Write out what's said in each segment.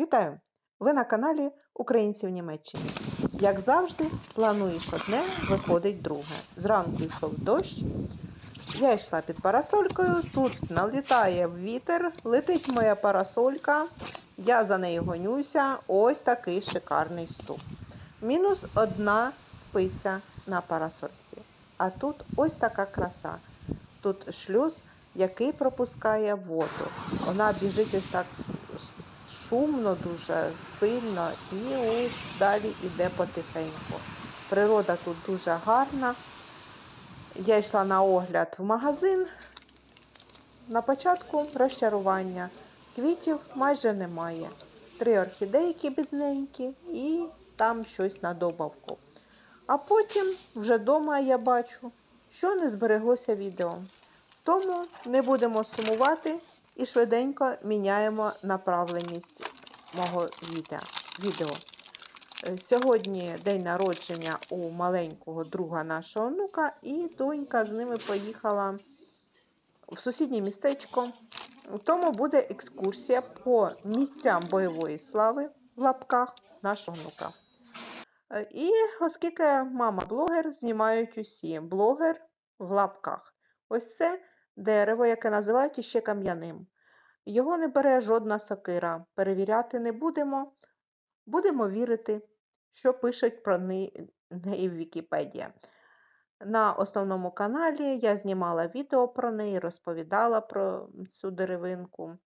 Вітаю! Ви на каналі Українці в Німеччині. Як завжди, плануєш одне, виходить друге. Зранку йшов дощ. Я йшла під парасолькою, тут налітає вітер, летить моя парасолька, я за нею гонюся. Ось такий шикарний вступ. Мінус одна спиця на парасольці. А тут ось така краса. Тут шлюз, який пропускає воду. Вона біжить ось так шумно, дуже сильно, і ось далі йде потихеньку. Природа тут дуже гарна. Я йшла на огляд в магазин. На початку розчарування. Квітів майже немає. Три орхідейки бідненькі і там щось на добавку. А потім вже вдома я бачу, що не збереглося відео. Тому не будемо сумувати і швиденько міняємо направленість мого відео. Е, Сьогодні день народження у маленького друга нашого онука, і донька з ними поїхала в сусіднє містечко. Тому буде екскурсія по місцям бойової слави в лапках нашого онука. Е, І оскільки мама блогер, знімають усі блогер в лапках. Ось це дерево, яке називають іще кам'яним. Його не бере жодна сокира. Перевіряти не будемо. Будемо вірити, що пишуть про неї в Вікіпедії. На основному каналі я знімала відео про неї, розповідала про цю деревинку.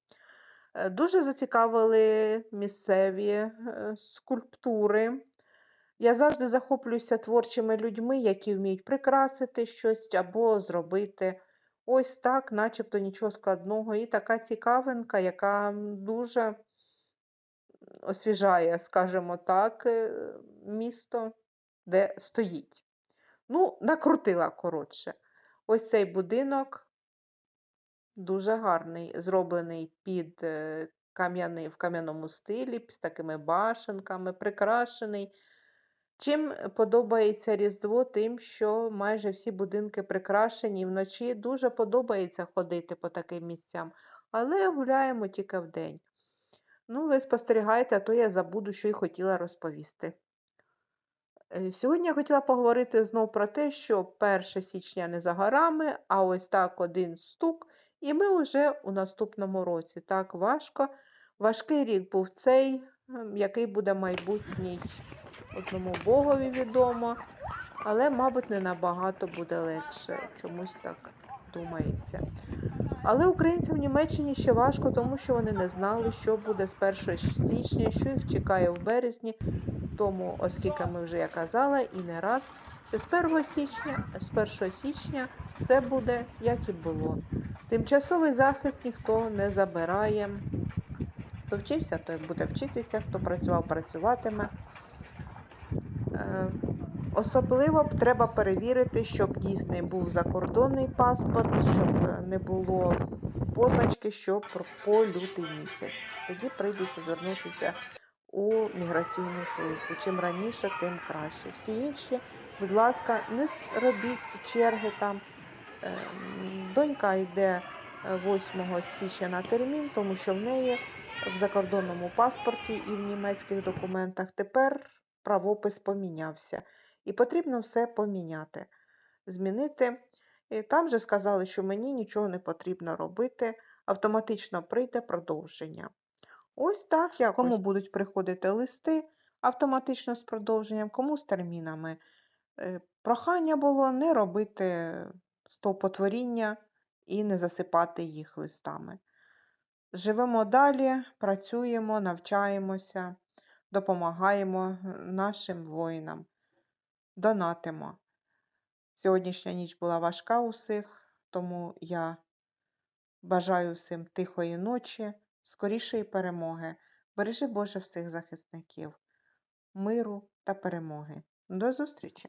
Е, Дуже зацікавили місцеві е, скульптури. Я завжди захоплююся творчими людьми, які вміють прикрасити щось або зробити ось так, начебто нічого складного. І така цікавинка, яка дуже освіжає, скажімо так, е, місто, де стоїть. Ну, накрутила коротше. Ось цей будинок дуже гарний, зроблений під е, кам'яний в кам'яному стилі, з такими башенками, прикрашений. Чим подобається Різдво, тим, що майже всі будинки прикрашені і вночі дуже подобається ходити по таким місцям, але гуляємо тільки вдень. Ну, ви спостерігаєте, а то я забуду, що й хотіла розповісти. Е, Сьогодні я хотіла поговорити знов про те, що 1 січня не за горами, а ось так один стук, і ми вже у наступному році. Так важко. Важкий рік був цей, який буде майбутній одному Богові відомо, але, мабуть, не набагато буде легше, чомусь так думається. Але українцям в Німеччині ще важко, тому що вони не знали, що буде з 1 січня, що їх чекає в березні. Тому, оскільки ми вже я казала і не раз, що з 1 січня, з 1 січня все буде, як і було. Тимчасовий захист ніхто не забирає. Хто вчився, той буде вчитися, хто працював, працюватиме. Е, Особливо б треба перевірити, щоб дійсний був закордонний паспорт, щоб е, не було позначки, що по лютий місяць. Тоді прийдеться звернутися у міграційну службу. Чим раніше, тим краще. Всі інші, будь ласка, не робіть черги там. Е, Донька йде е, 8 січня на термін, тому що в неї в закордонному паспорті і в німецьких документах тепер правопис помінявся. І потрібно все поміняти, змінити. І там же сказали, що мені нічого не потрібно робити, автоматично прийде продовження. Ось так, я, кому будуть приходити листи автоматично з продовженням, кому з термінами. Е, Прохання було не робити стовпотворіння і не засипати їх листами. Живемо далі, працюємо, навчаємося, допомагаємо нашим воїнам, донатимо. Сьогоднішня ніч була важка усіх, тому я бажаю всім тихої ночі, скорішої перемоги. Бережи Боже всіх захисників, миру та перемоги. До зустрічі!